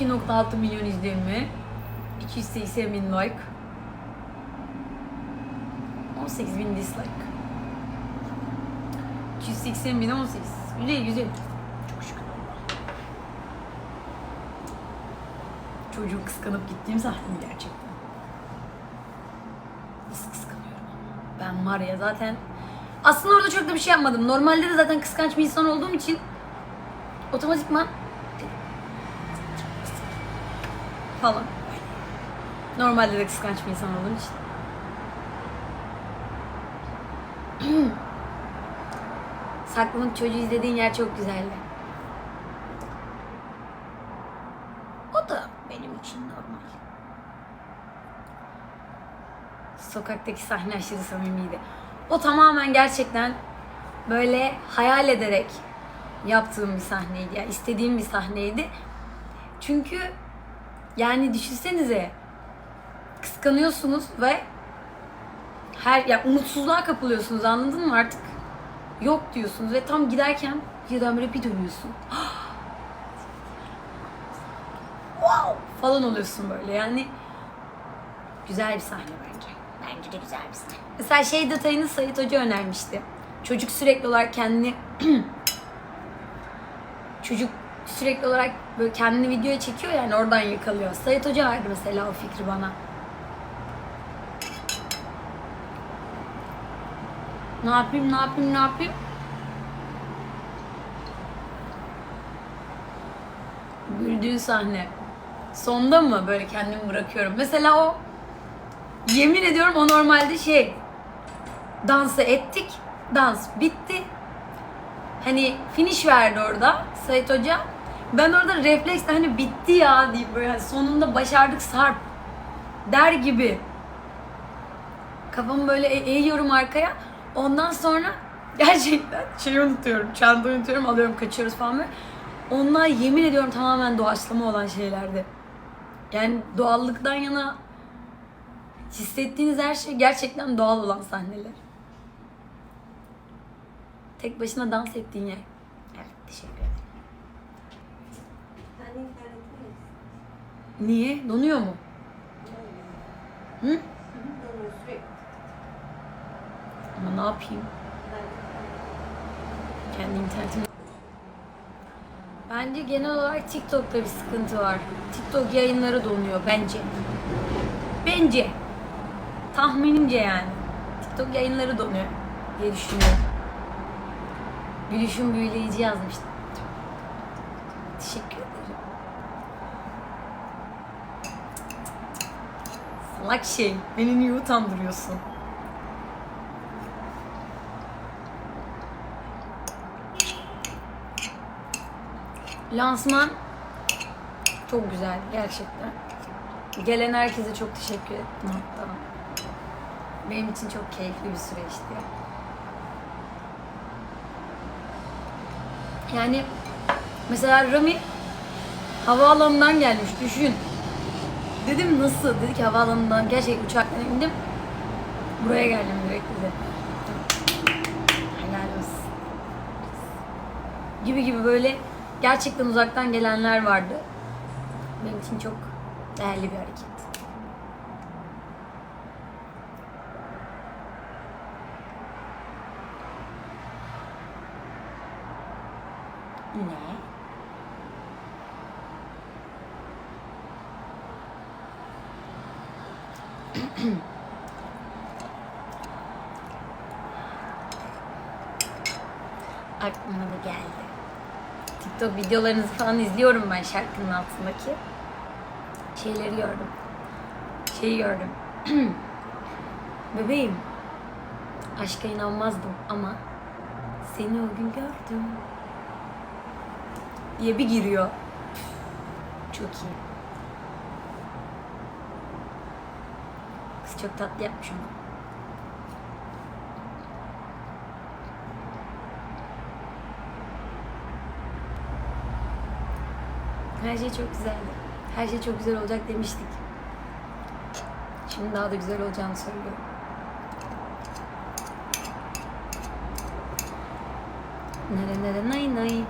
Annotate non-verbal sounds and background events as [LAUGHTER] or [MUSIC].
2.6 milyon izlenme. 280 bin like. 18 bin dislike. 280 bin 18. Güzel güzel. Çok şükür. Çocuğu kıskanıp gittiğim sahne gerçekten. Nasıl kıskanıyorum. Ben var ya zaten aslında orada çok da bir şey yapmadım. Normalde de zaten kıskanç bir insan olduğum için otomatikman falan. Normalde de kıskanç bir insan olduğum için. [CLEARS THROAT] Saklılık çocuğu izlediğin yer çok güzeldi. O da benim için normal. Sokaktaki sahne aşırı samimiydi. O tamamen gerçekten böyle hayal ederek yaptığım bir sahneydi. Yani istediğim bir sahneydi. Çünkü yani düşünsenize kıskanıyorsunuz ve her ya umutsuzluğa kapılıyorsunuz anladın mı artık yok diyorsunuz ve tam giderken birden böyle bir dönüyorsun. [GASPS] wow falan oluyorsun böyle yani güzel bir sahne bence. Bence de güzel bir sahne. Mesela şey detayını Sayit Hoca önermişti. Çocuk sürekli olarak kendini [CLEARS THROAT] çocuk sürekli olarak böyle kendini videoya çekiyor yani oradan yakalıyor. Sayit Hoca verdi mesela o fikri bana. Ne yapayım, ne yapayım, ne yapayım? Güldüğün sahne. Sonda mı böyle kendimi bırakıyorum? Mesela o yemin ediyorum o normalde şey dansı ettik. Dans bitti. Hani finish verdi orada Sait Hoca. Ben orada refleksle hani bitti ya deyip böyle hani sonunda başardık Sarp der gibi kafamı böyle e- eğiyorum arkaya. Ondan sonra [LAUGHS] gerçekten şeyi unutuyorum. Çantayı unutuyorum, alıyorum, kaçıyoruz falan böyle. Onlar yemin ediyorum tamamen doğaçlama olan şeylerdi. Yani doğallıktan yana hissettiğiniz her şey gerçekten doğal olan sahneler. Tek başına dans ettiğin yer. Evet, teşekkür ederim. İnternette Niye? Donuyor mu? Hı? Donuyor sürekli. Ama ne yapayım? Kendi internetim. Bence genel olarak TikTok'ta bir sıkıntı var. TikTok yayınları donuyor bence. Bence. Tahminimce yani. TikTok yayınları donuyor diye düşünüyorum. Gülüşüm büyüleyici yazmıştım. Teşekkür ederim. Salak şey. Beni niye utandırıyorsun? Lansman çok güzel gerçekten. Gelen herkese çok teşekkür ettim hatta. Benim için çok keyifli bir süreçti. Yani mesela Rami havaalanından gelmiş düşün. Dedim nasıl? Dedi ki havaalanından gerçekten uçaktan indim. Buraya geldim direkt dedi. Helal olsun gibi gibi böyle gerçekten uzaktan gelenler vardı. Benim için çok değerli bir hareket. Ne? [CLEARS THROAT] Aklıma da geldi. TikTok videolarınızı falan izliyorum ben şarkının altındaki. Şeyleri gördüm. Şeyi gördüm. [CLEARS THROAT] Bebeğim. Aşka inanmazdım ama seni o gün gördüm. Diye bir giriyor. Çok iyi. Kız çok tatlı yapmış onu. Her şey çok güzeldi. Her şey çok güzel olacak demiştik. Şimdi daha da güzel olacağını söylüyorum. Nere nere nay nay.